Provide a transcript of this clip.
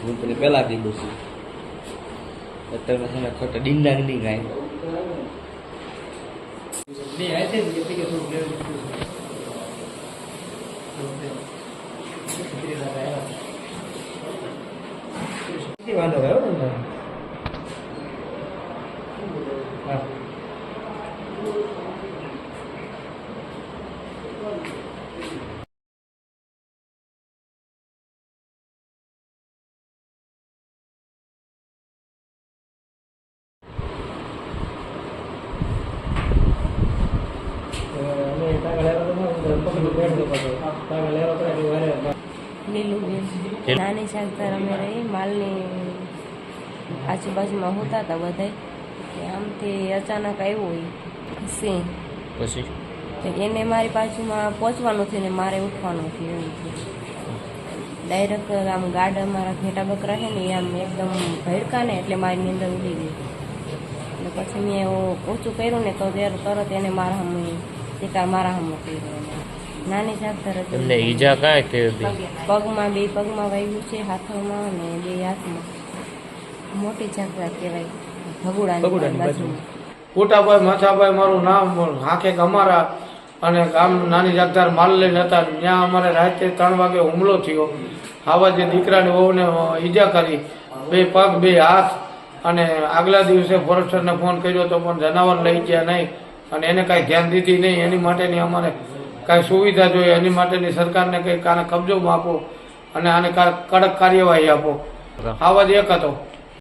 હું તને પહેલા કીધું છું અત્યારમાં છે ને ખોટા ડિંડાંગ નહીં કાંઈ બે હાથે જ પૈકી થોડુંક લેવું કેટલી વાંધો ગયો તમને હા નાની શાકતા અમે રહી માલની આજુબાજુમાં હોતા હતા બધાય. કે આમથી અચાનક આવ્યો હોય સિંહ. પછી? એને મારી બાજુમાં પહોંચવાનું થયું ને મારે ઉઠવાનું થયું ડાયરેક્ટ આમ ગાર્ડ અમારા ઘેટા બકરા છે ને એ આમ એકદમ ભડકા ને એટલે મારી નીંદર ઉડી ગઈ. એટલે પછી મેં એવું ઓછું કર્યું ને તો તરત એને મારા નાની શાકદાર હતી તમને ઈજા કાંઈ થઈ હતી? પગમાં બે પગમાં વાગ્યું છે હાથોમાં અને બે હાથમાં. મોટી જાગરા કહેવાય. ભગુડાની ભગુડાની કોટાભાઈ માથાભાઈ મારું નામ હાંખે અમારા અને ગામ નાની જાગદાર માલ લઈને હતા. ત્યાં અમારે રાતે ત્રણ વાગે હુમલો થયો. આવા જે દીકરાની વહુને ઈજા કરી. બે પગ બે હાથ અને આગલા દિવસે ફોરેસ્ટરને ફોન કર્યો તો પણ જનાવર લઈ ગયા નહીં. અને એને કાંઈ ધ્યાન દીધી નહીં. એની માટેની અમારે કાંઈ સુવિધા જોઈએ. એની માટેની સરકારને કંઈક આને કબજો આપો અને આને કડક કાર્યવાહી આપો. આવા જ એક હતો.